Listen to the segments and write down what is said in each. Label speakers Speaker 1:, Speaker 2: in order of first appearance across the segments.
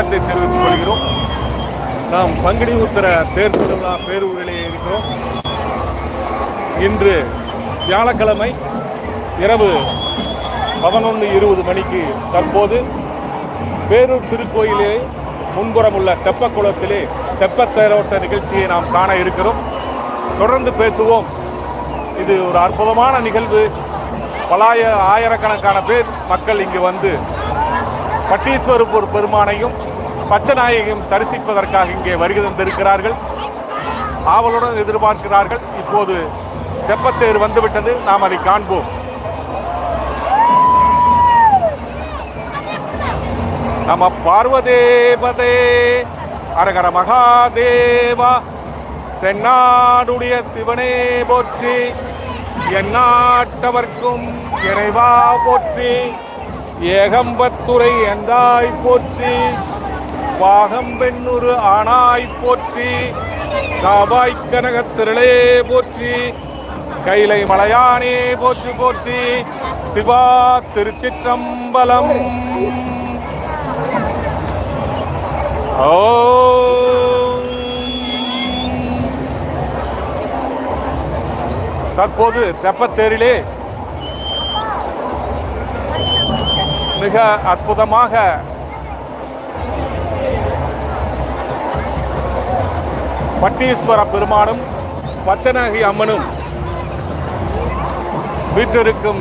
Speaker 1: வணக்கத்தை தெரிவித்துக் கொள்கிறோம். நாம் பங்குனி உத்தர தேர் திருவிழா பேரூரிலே இருக்கிறோம். இன்று வியாழக்கிழமை இரவு பதினொன்று இருபது மணிக்கு தற்போது பேரூர் திருக்கோயிலே முன்புறம் உள்ள தெப்பக்குளத்திலே தெப்பத்தேரோட்ட நிகழ்ச்சியை நாம் காண இருக்கிறோம். தொடர்ந்து பேசுவோம். இது ஒரு அற்புதமான நிகழ்வு. பலாய ஆயிரக்கணக்கான பேர் மக்கள் இங்கு வந்து பட்டீஸ்வரப்பூர் பெருமானையும் பச்சநாயகம் தரிசிப்பதற்காக இங்கே வருகை தந்திருக்கிறார்கள். ஆவலுடன் எதிர்பார்க்கிறார்கள். இப்போது தெப்பத்தேர் வந்துவிட்டது. நாம் அதை காண்போம். நம பார்வதேவதே அரகர மகாதேவா தென்னாடுடைய சிவனே போற்றி எந்நாட்டவர்க்கும் இறைவா போற்றி ஏகம்பத்துறை எந்தாய் போற்றி பாகம்பெண்ணுரு ஆனாய் போற்றி காவாய் கனகத்திரளே போற்றி கைலை மலையானே போற்றி போற்றி சிவா திருச்சிற்றம்பலம். ஓ தற்போது தெப்பத்தேரிலே மிக அற்புதமாக பட்டீஸ்வர பெருமானும் பச்சநாகி அம்மனும் வீற்றிருக்கும்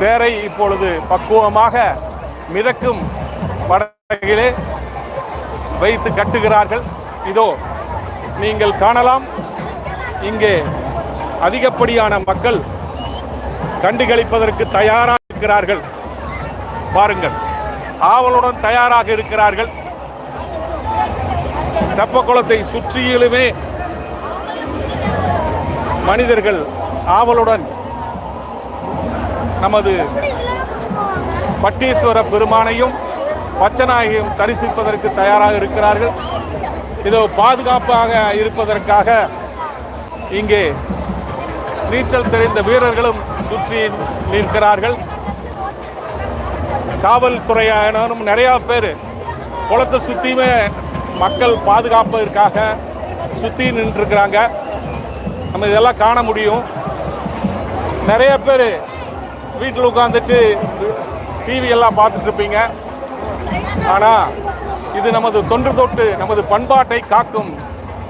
Speaker 1: தேரை இப்பொழுது பக்குவமாக மிதக்கும் படகிலே வைத்து கட்டுகிறார்கள். இதோ நீங்கள் காணலாம் இங்கே அதிகப்படியான மக்கள் கண்டுகளிப்பதற்கு தயாராக இருக்கிறார்கள். பாருங்கள் ஆவலுடன் தயாராக இருக்கிறார்கள். தெப்பக்குளத்தை சுற்றியிலுமே மனிதர்கள் ஆவலுடன் நமது பட்டீஸ்வர பெருமானையும் பச்சநாயகியும் தரிசிப்பதற்கு தயாராக இருக்கிறார்கள். இதோ பாதுகாப்பாக இருப்பதற்காக இங்கே நீச்சல் தெரிந்த வீரர்களும் சுற்றி நிற்கிறார்கள். காவல்துறையினரும் நிறையா பேர் குளத்தை சுற்றியுமே மக்கள் பாதுகாப்பிற்காக சுற்றி நின்றுருக்கிறாங்க. நம்ம இதெல்லாம் காண முடியும். நிறைய பேர் வீட்டில் உட்காந்துட்டு டிவி எல்லாம் ஆனால் இது நமது தொன்று தொட்டு நமது பண்பாட்டை காக்கும்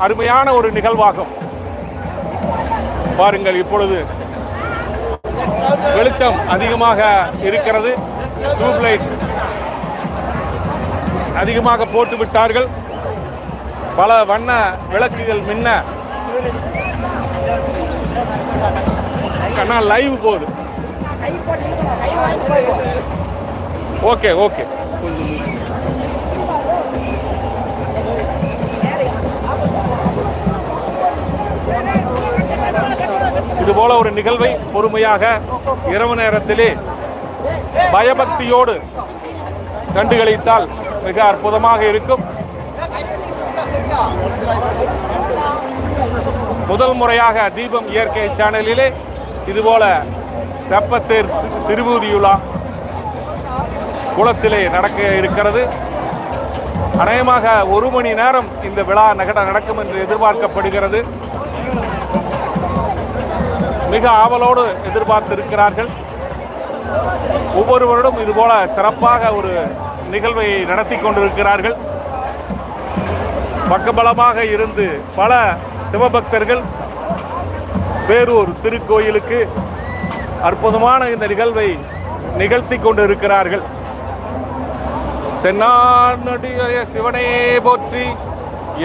Speaker 1: அருமையான ஒரு நிகழ்வாகும். பாருங்கள் இப்பொழுது வெளிச்சம் அதிகமாக இருக்கிறது. டியூப்லைட் அதிகமாக போட்டு விட்டார்கள் பல வண்ண விளக்குகள் மின்ன. கண்ணா லைவ் போகுது. ஓகே ஓகே இது போல ஒரு நிகழ்வை பொறுமையாக இரவு நேரத்திலே பயபக்தியோடு கண்டுகளித்தால் மிக அற்புதமாக இருக்கும். முதல் முறையாக தீபம் இயற்கை சேனலிலே இதுபோல தெப்பத்தேர் திருவூதியுலா குளத்திலே நடக்க இருக்கிறது. அநேகமாக ஒரு மணி நேரம் இந்த விழா நகட நடக்கும் என்று எதிர்பார்க்கப்படுகிறது. மிக ஆவலோடு எதிர்பார்த்திருக்கிறார்கள். ஒவ்வொரு வருடம் இதுபோல சிறப்பாக ஒரு நிகழ்வை நடத்தி கொண்டிருக்கிறார்கள். பக்கபலமாக இருந்து பல சிவபக்தர்கள் பேரூர் திருக்கோயிலுக்கு அற்புதமான இந்த நிகழ்வை நிகழ்த்தி கொண்டிருக்கிறார்கள். தென்னாடுடைய சிவனே போற்றி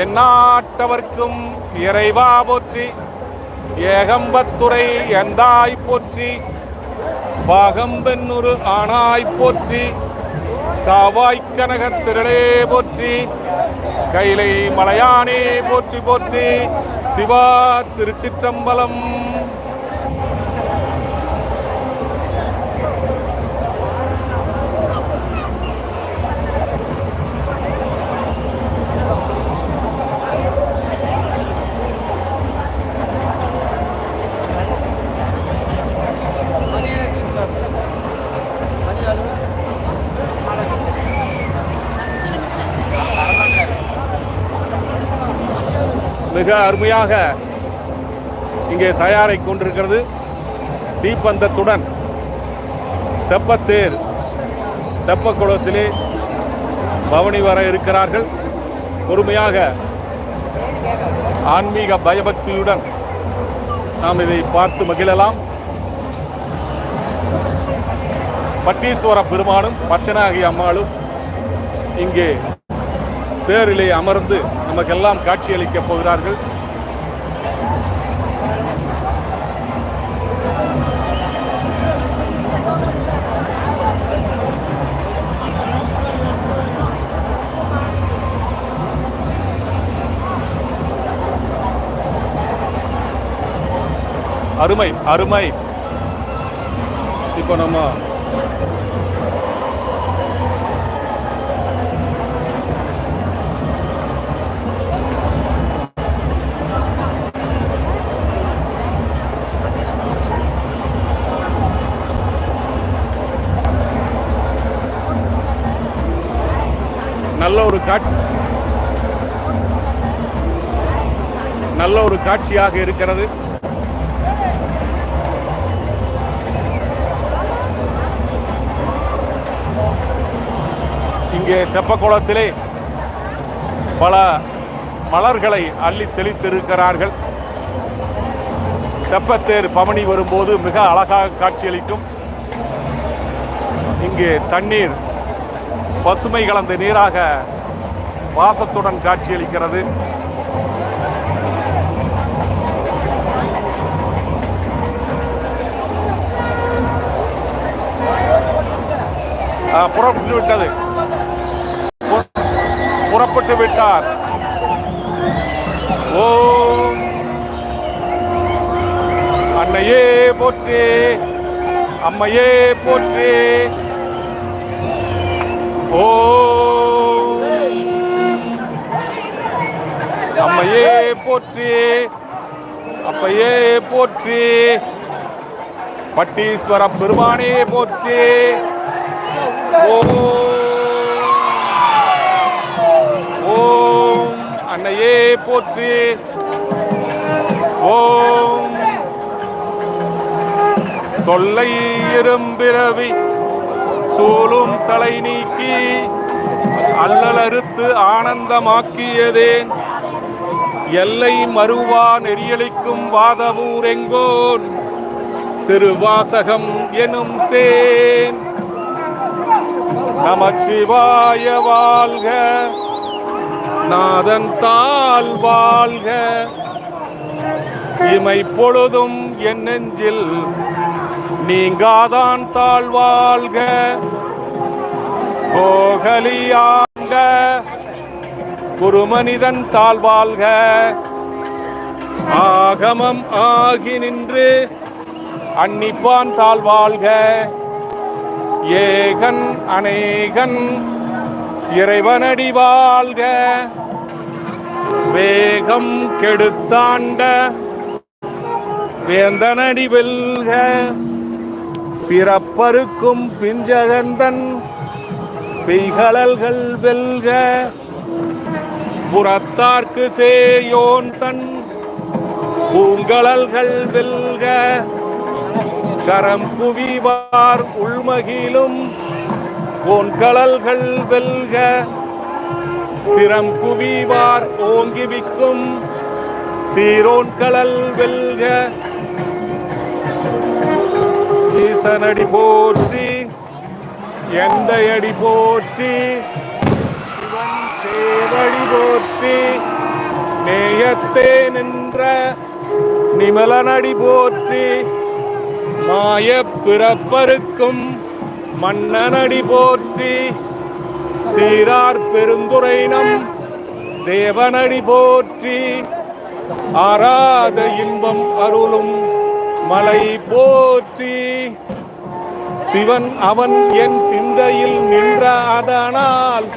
Speaker 1: எந்நாட்டவர்க்கும் இறைவா போற்றி ஏகம்பத்துறை எந்தாய் போற்றி பாகம்பென்னுரு ஆனாய் போற்றி காவாய்க்கனக திரளே போற்றி கைலை மலையானே போற்றி போற்றி சிவா திருச்சிற்றம்பலம். மிக அருமையாக இங்கே தயாரை கொண்டிருக்கிறது தீப்பந்தத்துடன் தெப்பத்தேர் தெப்பக்குளத்திலே பவனி வர இருக்கிறார்கள். பொறுமையாக ஆன்மீக பயபக்தியுடன் நாம் இதை பார்த்து மகிழலாம். பட்டீஸ்வர பெருமானும் பச்சனாகி அம்மாளும் இங்கே தேரிலே அமர்ந்து நமக்கெல்லாம் காட்சியளிக்கப் போகிறார்கள். அருமை அருமை. இப்போ நம்ம காட்சியாக இருக்கிறது. இங்கே தெப்பக்குளத்திலே பல மலர்களை அள்ளி தெளித்திருக்கிறார்கள். தெப்பத்தேர் பவனி வரும்போது மிக அழகாக காட்சியளிக்கும். இங்கே தண்ணீர் பசுமை கலந்த நீராக வாசத்துடன் காட்சியளிக்கிறது. புறப்பட்டு விட்டது புறப்பட்டு விட்டார் ஓ அன்னையே போற்றி. அம்மையே போற்றி. ஓ அம்மையே போற்றி. அப்பையே போற்றி. பட்டீஸ்வர பெருமானே போற்றி. ஓம் ஓம் அன்னையே போற்றி. ஓம். தொல்லை இரும்பிறவி சூழும் தலை நீக்கி அல்லல் அறுத்து ஆனந்தமாக்கியதேன் எல்லை மறுவா நெறியளிக்கும் வாதவூரெங்கோன் திருவாசகம் எனும் தேன். நமச்சிவாய வாழ்க. நாதன் தால் வாழ்க. இமை பொழுதும் என் நெஞ்சில் நீங்காதான் தாழ் வாழ்க. கோகலியாங்க குருமனிதன் தாழ் வாழ்க. ஆகமம் ஆகி நின்று அன்னிப்பான் தாழ் வாழ்க. ஏகன் அநேகன் இறைவனடி வாழ்க. வேகம் கெடுத்தாண்ட வேந்தனடி வெல்க. பிறப்பருக்கும் பிஞ்சகந்தன் பெய்கழல்கள் வெல்க. புறத்தார்க்கு சேயோன் தன் பூங்கழல்கள் வெல்க. கரம் குவிவார் உள்மகிலும் ஓன்கழல்கள் வெல்க. சிரம் குவிவார் ஓங்கிவிக்கும் சீரோன்கழல் வெல்க. ஈசனடி போற்றி எந்த அடி போற்றி. சிவன் சேவடி போற்றி. நேயத்தே நின்ற நிமலனடி போற்றி. மாய பிறப்பருக்கும் மன்னனடி போற்றி சீரார் பெருந்துரைனம் தேவனடி போற்றி ஆராத இன்பம் அருளும் மலை போற்றி. சிவன் அவன் என் சிந்தையில் நின்ற அதனால்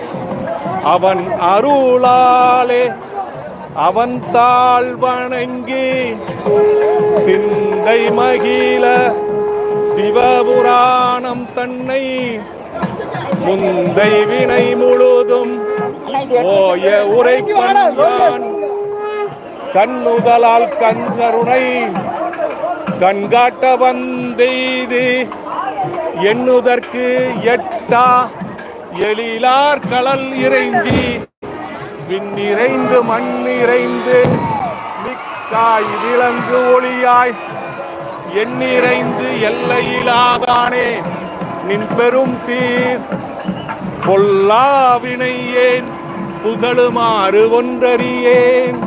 Speaker 1: அவன் அருளாலே அவன் தாழ் வணங்கி சிந்தை மகிழ சிவபுராணம் தன்னை முந்தை வினை முழுதும் ஓய உரை கண்ணுதலால் கண்கருணை கண்காட்ட வந்தெய்து எண்ணுதற்கு எட்டா எழிலார் கடல் இறைஞ்சி விண்ணிறைந்து மண்ணிறைந்து மிக்காய் விளங்கு ஒளியாய் எண்ணிறைந்து எல்லையிலாதானே. நின் பெரும் சீர் பொல்லாவினை ஏன் புகழுமாறு ஒன்றறியேன்.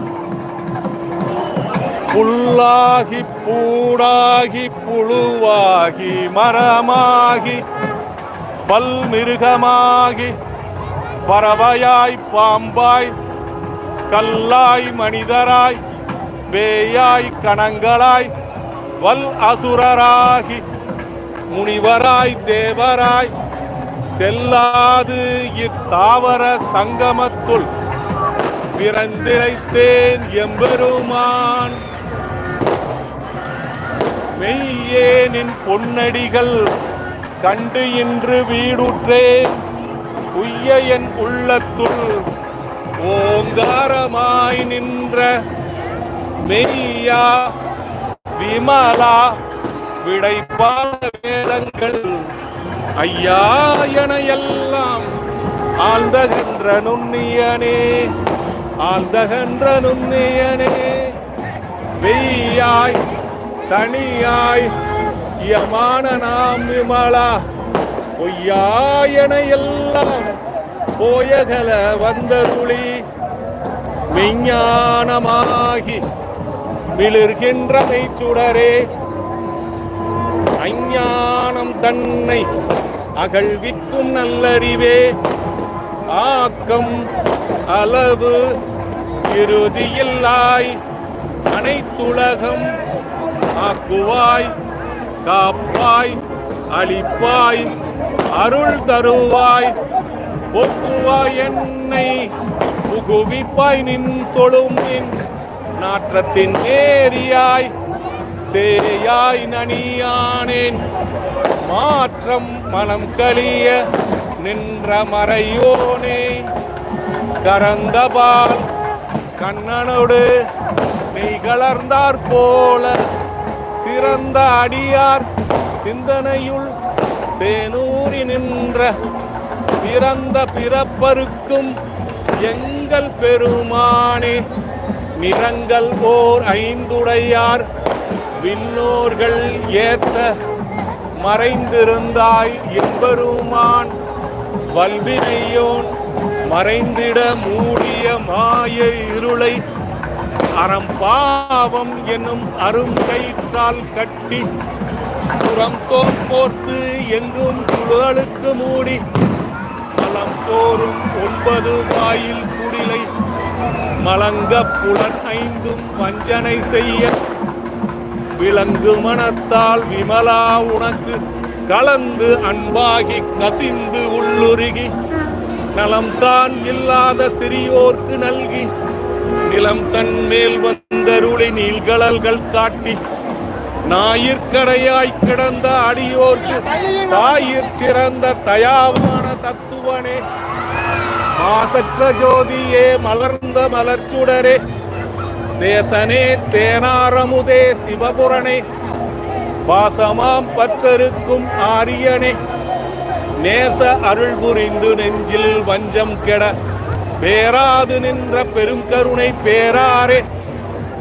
Speaker 1: புல்லாகி பூடாகி புழுவாகி மரமாகி பல்மிருகமாகி பறவையாய் பாம்பாய் கல்லாய் மனிதராய் பேயாய் கணங்களாய் வல் அசுரராகி முனிவராய் தேவராய் செல்லாது இத்தாவர சங்கமத்துள் பிறந்திழைத்தேன் எம்பெருமான். மெய்யேனின் பொன்னடிகள் கண்டு இன்று வீடுற்றேன். உய்ய என் உள்ளத்துள் ஓங்காரமாய் நின்ற மெய்யா விமலா விடைப்பால வேதங்கள். ஐயா என எல்லாம் ஆழ்ந்தகன்ற நுண்ணியனே ஆழ்ந்தகன்ற நுண்ணியனே வெய்யாய் தனியாய் யமான நாம் விமலா. பொய்யாயன எல்லாம் போயகல வந்தருளி விஞ்ஞானமாகி மிளிர்கின்ற மெய்ச்சுடரே அஞ்ஞானம் தன்னை அகழ்விக்கும் நல்லறிவே. ஆக்கம் அளவு இறுதியில்லாய் அனைத்துலகம் ஆக்குவாய் காப்பாய் அளிப்பாய் அருள் தருவாய். பொக்குவாய் என்னை புகுவிப்பாய் நின் தொழுமின் நாற்றத்தின் ஏரியாய் சேயாய் நனியானேன். மாற்றம் மனம் கழிய நின்ற மறையோனே. கரந்தபால் கண்ணனோடு மெய் கலர்ந்தார் போல சிறந்த அடியார் சிந்தனையுள் தேனூரி நின்ற பிறந்த பிறப்பருக்கும் எங்கள் பெருமானே. நிறங்கள் ஓர் ஐந்துடையார். விண்ணோர்கள் ஏத்த மறைந்திருந்தாய் எம்பெருமான் வல்வினையோன் மறைந்திட மூடிய மாய இருளை. அறம் பாவம் என்னும் அருங்கயிற்றால் கட்டி. புறம் தோற்போர்த்து எங்கும் குழலுக்கு மூடி. மலம் சோறும் ஒன்பது வாயில் குடிலை. மலங்க புலன் ஐந்தும் வஞ்சனை செய்ய விலங்கு மனத்தால் விமலா உனக்கு கலந்து அன்பாகி கசிந்து உள்ளுருகி. நலம் தான் இல்லாத சிறியோர்க்கு நல்கி. நிலம் தன் மேல் வந்தருளி நீள்கடல்கள் காட்டி. ஞாயிற்கடையாய் கிடந்த அடியோர்க்கு தாயிற் சிறந்த தயாவான தத்துவனே. மாசற்ற ஜோதியே மலர்ந்த மலர்ச்சுடரே. தேசனே தேனாரமுதே சிவபுரனே பாசமாம் பற்றருக்கும் ஆரியனே. நேச அருள் புரிந்து நெஞ்சில் வஞ்சம் கெட. பேராது நின்ற பெருங்கருணை பேராரே.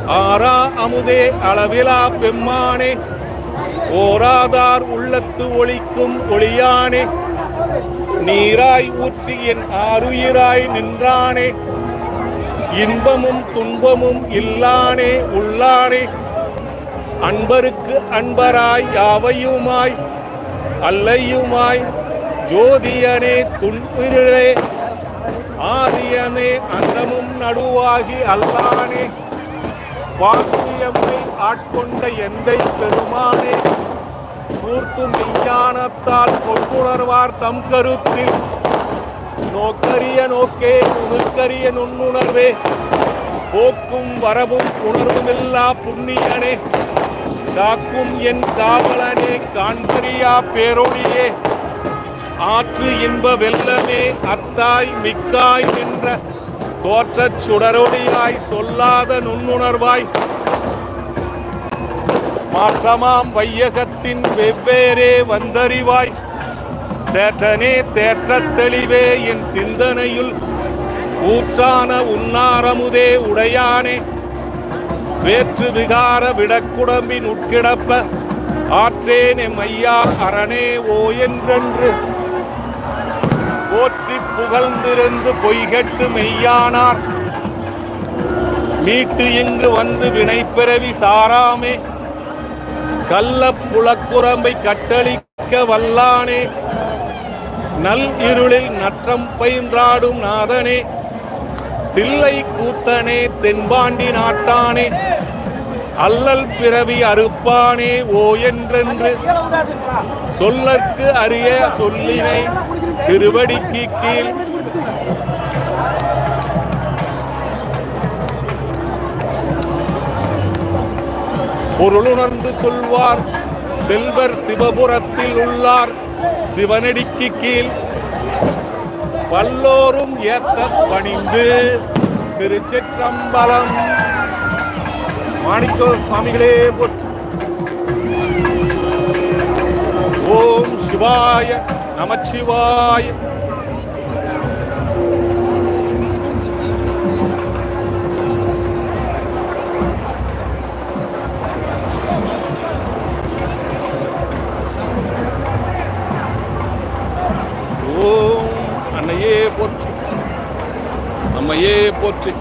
Speaker 1: ஆரா அமுதே அளவிலா பெம்மானே. ஓராதார் உள்ளத்து ஒளிக்கும் ஒளியானே. நீராய் ஊற்றி என் ஆருயிராய் நின்றானே. இன்பமும் துன்பமும் இல்லானே உள்ளானே. அன்பருக்கு அன்பராய் யாவையுமாய்? அல்லையுமாய்? ஜோதியனே துன்பிரே ஆதியனே அந்தமும் நடுவாகி அல்லானே. வாக்கியம்மை ஆட்கொண்ட எந்தை பெருமானே. கூர்த்தும் விஞ்ஞானத்தால் கொண்டுணர்வார் தம் கருத்தில். நோக்கரிய நோக்கே நுணுக்கரிய நுண்ணுணர்வே. போக்கும் வரவும் உணர்வுமில்லா புண்ணியனே. காக்கும் என் காவலனே காண்பரியா பேரொழியே. ஆற்று இன்ப வெள்ளமே அத்தாய் மிக்காய் நின்ற. தோற்றச் சுடரொளியாய் சொல்லாத நுண்ணுணர்வாய். மாற்றமாம் வையகத்தின் வெவ்வேறே வந்தறிவாய். தேற்றனே தேற்ற தெளிவே என் சிந்தனையுள். ஊற்றான உன்னாரமுதே உடையானே. வேற்று விகார விடக்குடம்பின் உட்கிடப்ப. ஆற்றேன் எம் ஐயா அரணே ஓ என்றென்று. போற்றி புகழ்ந்திருந்து பொய்கட்டு மெய்யானார். மீட்டு இங்கு வந்து வினைப்பிறவி சாராமே. கள்ள புலக்குரம்பை கட்டளிக்க வல்லானே நல் இருளில் நற்றம் பயின்றாடும் நாதனே தில்லை கூத்தனே தென்பாண்டி நாட்டானே அல்லல் பிறவி அறுப்பானே ஓ என்றென்று சொல்லற்கு அறிய சொல்லினை திருவடிக்கு கீழ் பொருளுணர்ந்து சொல்வார். செல்வர் சிவபுரத்தில் உள்ளார். சிவனடிக்கு கீழ் பல்லோரும் ஏத்த பணிந்து திருச்சிற்றம்பலம். மாணிக்க சுவாமிகளே போற்று. ஓம் சிவாய நமச்சிவாய. ஓம் அன்னையே போற்றி. அம்மையே போற்றி.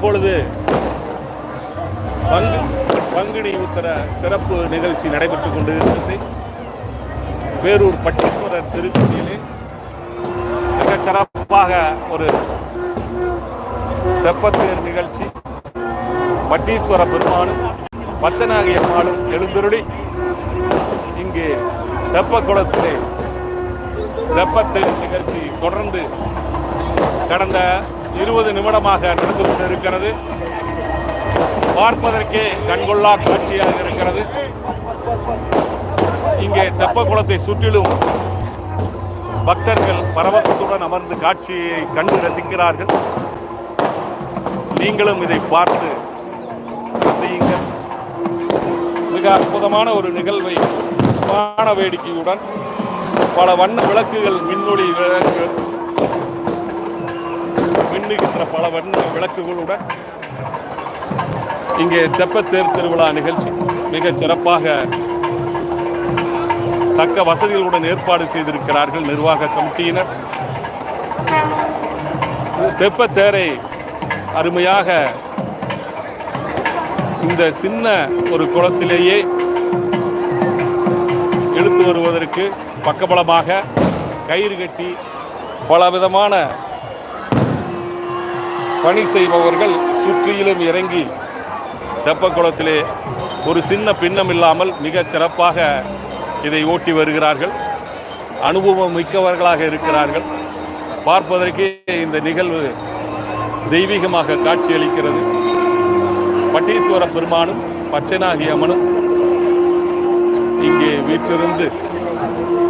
Speaker 1: இப்பொழுது பங்கு பங்குனி உத்தர சிறப்பு நிகழ்ச்சி நடைபெற்றுக் கொண்டிருக்கிறது. வேரூர் பட்டீஸ்வரர் திருக்கோயிலே மிக சிறப்பாக ஒரு தெப்பத்தேர் நிகழ்ச்சி. பட்டீஸ்வர பெருமானும் பச்சனாகி அம்மாளும் எழுந்தருளி இங்கே தெப்பக்குளத்திலே தெப்பத்தேர் நிகழ்ச்சி தொடர்ந்து கடந்த இருபது நிமிடமாக நடந்து கொண்டிருக்கிறது பார்ப்பதற்கே கண்கொள்ளா காட்சியாக இருக்கிறது. இங்கே தெப்பக்குளத்தை சுற்றிலும் பக்தர்கள் பரவசத்துடன் அமர்ந்து காட்சியை கண்டு ரசிக்கிறார்கள். நீங்களும் இதை பார்த்து ரசியுங்கள். மிக அற்புதமான ஒரு நிகழ்வை வான வேடிக்கையுடன் பல வண்ண விளக்குகள் மின்னொளி விளக்குகள் மின்னுகின்ற பல வண்ண விளக்குகளுடன் இங்கே தெப்பத்தேர் திருவிழா நிகழ்ச்சி மிக சிறப்பாக தக்க வசதிகளுடன் ஏற்பாடு செய்திருக்கிறார்கள் நிர்வாக கமிட்டியினர். தெப்பத்தேரை அருமையாக இந்த சின்ன ஒரு குளத்திலேயே இழுத்து வருவதற்கு பக்கபலமாக கயிறு கட்டி பலவிதமான பணி செய்பவர்கள் சுற்றியிலும் இறங்கி தெப்பக்குளத்திலே ஒரு சின்ன பின்னம் இல்லாமல் மிகச் சிறப்பாக இதை ஓட்டி வருகிறார்கள். அனுபவம் மிக்கவர்களாக இருக்கிறார்கள். பார்ப்பதற்கே இந்த நிகழ்வு தெய்வீகமாக காட்சியளிக்கிறது. பட்டீஸ்வர பெருமானும் பச்சைநாகி அம்மனும் இங்கே வீற்றிருந்து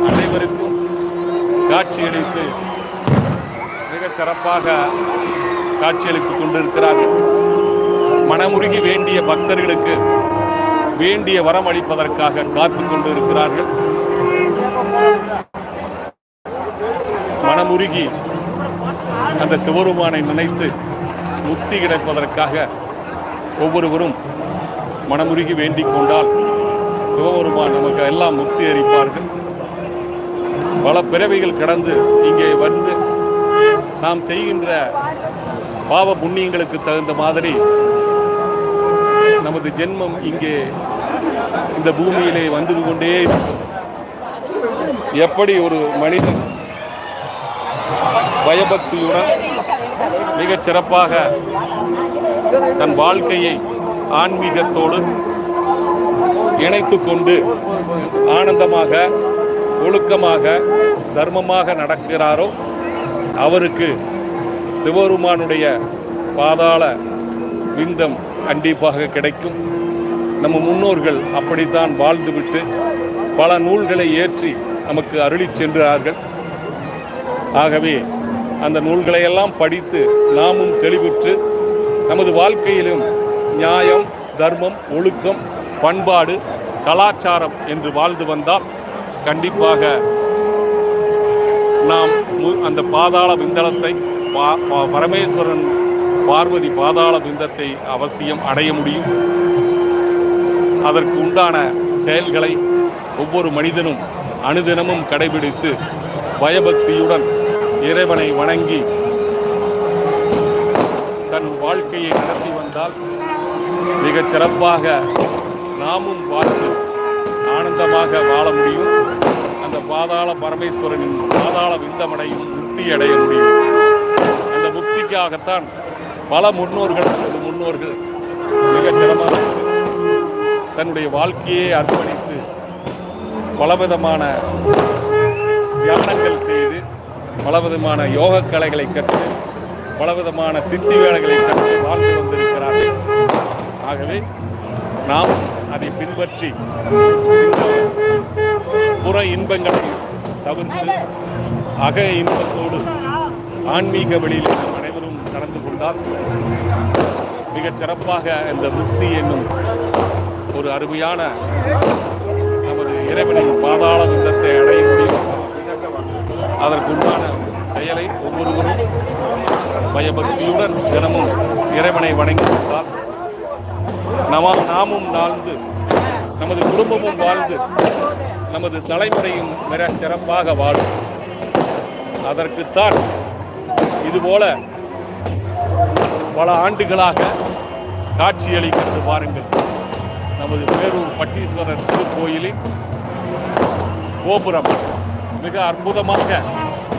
Speaker 1: அனைவருக்கும் காட்சியளித்து மிகச் சிறப்பாக காட்சியளித்துக் கொண்டிருக்கிறார்கள் மனமுருகி வேண்டிய பக்தர்களுக்கு வேண்டிய வரம் அளிப்பதற்காக காத்து கொண்டிருக்கிறார்கள். மனமுருகி அந்த சிவருமானை நினைத்து முக்தி கிடைப்பதற்காக ஒவ்வொருவரும் மனமுருகி வேண்டிக் கொண்டால் சிவபெருமான் நமக்கு எல்லாம் முக்தி அளிப்பார்கள். பல பிறவிகள் கடந்து இங்கே வந்து நாம் செய்கின்ற பாவ புண்ணியங்களுக்கு தகுந்த மாதிரி நமது ஜென்மம் இங்கே இந்த பூமியிலே வந்து கொண்டே எப்படி ஒரு மனிதன் பயபக்தியுடன் மிகச் சிறப்பாக தன் வாழ்க்கையை ஆன்மீகத்தோடு இணைத்து கொண்டு ஆனந்தமாக ஒழுக்கமாக தர்மமாக நடக்கிறாரோ அவருக்கு சிவபெருமானுடைய பாதாள விந்தம் கண்டிப்பாக கிடைக்கும். நம்ம முன்னோர்கள் அப்படித்தான் வாழ்ந்துவிட்டு பல நூல்களை ஏற்றி நமக்கு அருளி சென்றார்கள். ஆகவே அந்த நூல்களையெல்லாம் படித்து நாமும் தெளிவுற்று நமது வாழ்க்கையிலும் நியாயம் தர்மம் ஒழுக்கம் பண்பாடு கலாச்சாரம் என்று வாழ்ந்து வந்தால் கண்டிப்பாக நாம் மு- அந்த பாதாள விந்தளத்தை பரமேஸ்வரன் பார்வதி பாதாள விந்தத்தை அவசியம் அடைய முடியும். அதற்கு உண்டான செயல்களை ஒவ்வொரு மனிதனும் அனுதினமும் கடைபிடித்து பயபக்தியுடன் இறைவனை வணங்கி தன் வாழ்க்கையை நடத்தி வந்தால் மிகச் சிறப்பாக நாமும் வாழ்ந்து ஆனந்தமாக வாழ முடியும். அந்த பாதாள பரமேஸ்வரனின் பாதாள விந்தமடையும் முக்தி அடைய முடியும். அந்த பல முன்னோர்கள் முன்னோர்கள் மிகச் சிறமாக தன்னுடைய வாழ்க்கையை அர்ப்பணித்து பலவிதமான தியானங்கள் செய்து பலவிதமான யோக கலைகளை கற்று பலவிதமான சித்தி வேலைகளை கற்று வாழ்ந்து வந்திருக்கிறார்கள். ஆகவே நாம் அதை பின்பற்றி புற இன்பங்களை தவிர்த்து அக இன்பத்தோடு ஆன்மீக வழியில் இருந்தால் மிகச் சிறப்பாக இந்த முக்தி என்னும் ஒரு அருமையான நமது இறைவனின் பாதாள விந்தத்தை அடைய முடியும். அதற்குண்டான செயலை ஒவ்வொருவரும் பயபக்தியுடன் தினமும் இறைவனை வணங்கி வந்தால் நம நாமும் வாழ்ந்து நமது குடும்பமும் வாழ்ந்து நமது தலைமுறையும் மிக சிறப்பாக வாழும். அதற்குத்தான் இதுபோல பல ஆண்டுகளாக காட்சியளிக்கிறது பாருங்கள். நமது பேரூர் பட்டீஸ்வரர் திருக்கோயிலின் கோபுரம் மிக அற்புதமாக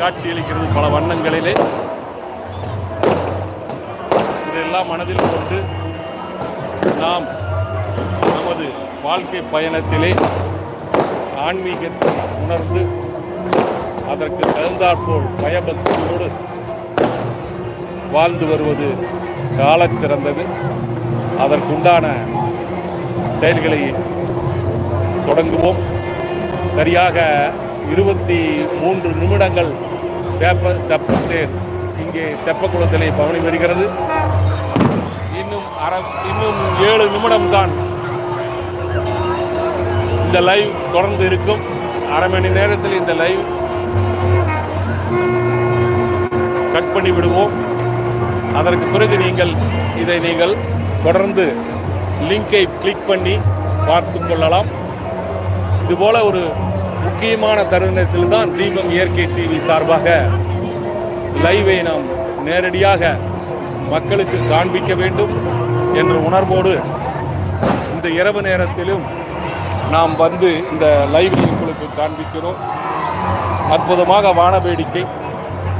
Speaker 1: காட்சியளிக்கிறது பல வண்ணங்களிலே. இதெல்லாம் மனதில் கொண்டு நாம் நமது வாழ்க்கை பயணத்திலே ஆன்மீகத்தை உணர்ந்து அதற்கு தகுந்தாற்போல் பயபக்தியோடு வாழ்ந்து வருவது சால சிறந்தது. அதற்குண்டான செயல்களை தொடங்குவோம். சரியாக இருபத்தி மூன்று நிமிடங்கள் தேப்ப தெப்பத்தேர் இங்கே தெப்பக்குளத்திலே பவனி வருகிறது இன்னும் அரை இன்னும் ஏழு நிமிடம் தான் இந்த லைவ் தொடர்ந்து இருக்கும். அரை மணி நேரத்தில் இந்த லைவ் கட் பண்ணி விடுவோம் அதற்கு பிறகு நீங்கள் இதை நீங்கள் தொடர்ந்து லிங்கை கிளிக் பண்ணி பார்த்து கொள்ளலாம். இதுபோல ஒரு முக்கியமான தருணத்தில் தான் தீபம் இயற்கை டிவி சார்பாக லைவை நாம் நேரடியாக மக்களுக்கு காண்பிக்க வேண்டும் என்ற உணர்வோடு இந்த இரவு நேரத்திலும் நாம் வந்து இந்த லைவை உங்களுக்கு காண்பிக்கிறோம். அற்புதமாக வான வேடிக்கை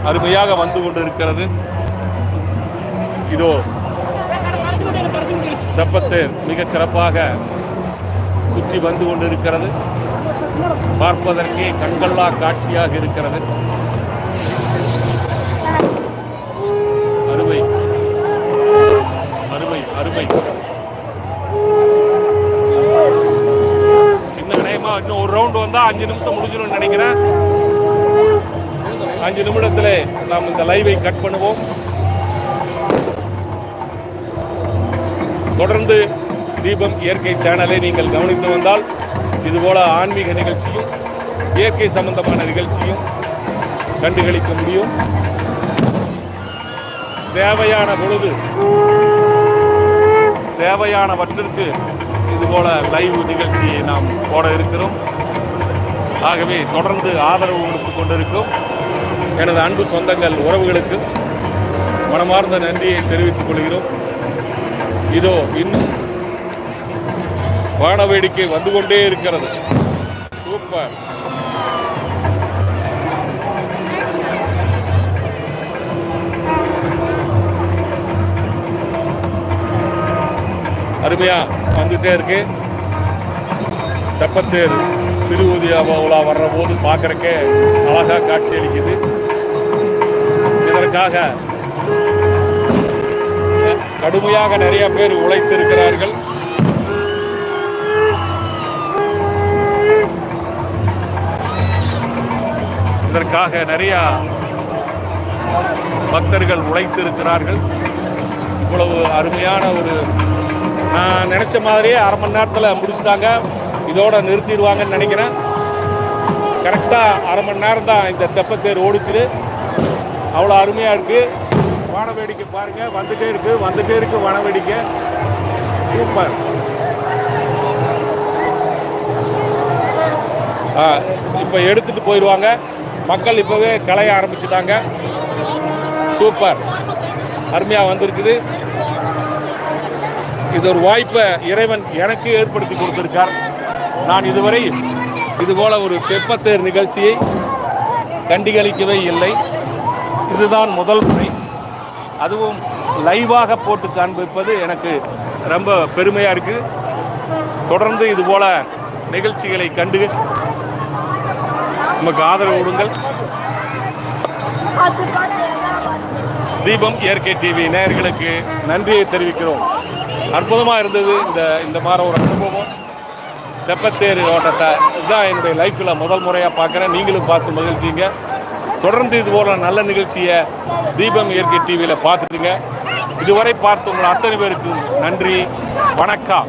Speaker 1: அருமையாக வந்து கொண்டிருக்கிறது. இதோ தெப்பத்தேர் மிகச் சிறப்பாக சுற்றி வந்து கொண்டிருக்கிறது. பார்ப்பதற்கே கண்கொள்ளா காட்சியாக இருக்கிறது. அருமை. அருமை அருமை. சின்ன நினைமா இன்னும் ஒரு ரவுண்ட் வந்தா அஞ்சு நிமிஷம் முடிஞ்சிடும் நினைக்கிறேன். அஞ்சு நிமிடத்தில் நாம் இந்த லைவை கட் பண்ணுவோம். தொடர்ந்து தீபம் இயற்கை சேனலை நீங்கள் கவனித்து வந்தால் இதுபோல ஆன்மீக நிகழ்ச்சியும் இயற்கை சம்பந்தமான நிகழ்ச்சியும் கண்டுகளிக்க முடியும். தேவையான பொழுது தேவையானவற்றிற்கு இதுபோல லைவ் நிகழ்ச்சியை நாம் போட இருக்கிறோம். ஆகவே தொடர்ந்து ஆதரவு கொடுத்து கொண்டிருக்கும் எனது அன்பு சொந்தங்கள் உறவுகளுக்கு மனமார்ந்த நன்றியை தெரிவித்துக் கொள்கிறோம். இதோ இன்னும் வான வேடிக்கை வந்து கொண்டே இருக்கிறது. சூப்பர் அருமையா வந்துட்டே இருக்கு. தெப்பத்தேர் திருவுதியா உலா வர்ற போது பார்க்கறக்கே அழகா காட்சி அளிக்குது. இதற்காக கடுமையாக நிறைய பேர் உழைத்திருக்கிறார்கள். இதற்காக நிறைய பக்தர்கள் உழைத்திருக்கிறார்கள். இவ்வளவு அருமையான ஒரு நான் நினைச்ச மாதிரியே அரை மணி நேரத்தில் முடிச்சிட்டாங்க. இதோட நிறுத்திடுவாங்கன்னு நினைக்கிறேன். கரெக்டாக அரை மணி நேரம் தான் இந்த தெப்பத்தேர் ஓடிச்சிரு அவ்வளோ அருமையாக இருக்குது வானவேடிக்கை பாருங்கள் வந்துட்டே இருக்கு. வந்துட்டே இருக்கு வானவேடிக்கை. சூப்பர் இப்போ எடுத்துட்டு போயிடுவாங்க மக்கள் இப்போவே களைய ஆரம்பிச்சிட்டாங்க. சூப்பர் அருமையாக வந்திருக்குது. இது ஒரு வாய்ப்பை இறைவன் எனக்கு ஏற்படுத்தி கொடுத்திருக்கார். நான் இதுவரை இதுபோல ஒரு தெப்பத்தேர் நிகழ்ச்சியை கண்டிகளிக்கவே இல்லை. இதுதான் முதல் முறை. அதுவும் லைவாக போட்டு காண்பிப்பது எனக்கு ரொம்ப பெருமையாக இருக்குது தொடர்ந்து இதுபோல நிகழ்ச்சிகளை கண்டு நமக்கு ஆதரவு கொடுங்கள். தீபம் இயற்கை டிவி நேயர்களுக்கு நன்றியை தெரிவிக்கிறோம். அற்புதமாக இருந்தது இந்த இந்த மாதிரி ஒரு அனுபவம். தெப்பத்தேரு ஓட்டத்தை இதுதான் என்னுடைய லைஃப்பில் முதல் முறையாக பார்க்குறேன். நீங்களும் பார்த்து மகிழ்ச்சிங்க. தொடர்ந்து இது போல நல்ல நிகழ்ச்சியை தீபம் இயற்கை டிவியில் பார்த்துட்டுங்க. இதுவரை பார்த்து உங்கள் அத்தனை பேருக்கு நன்றி வணக்கம்.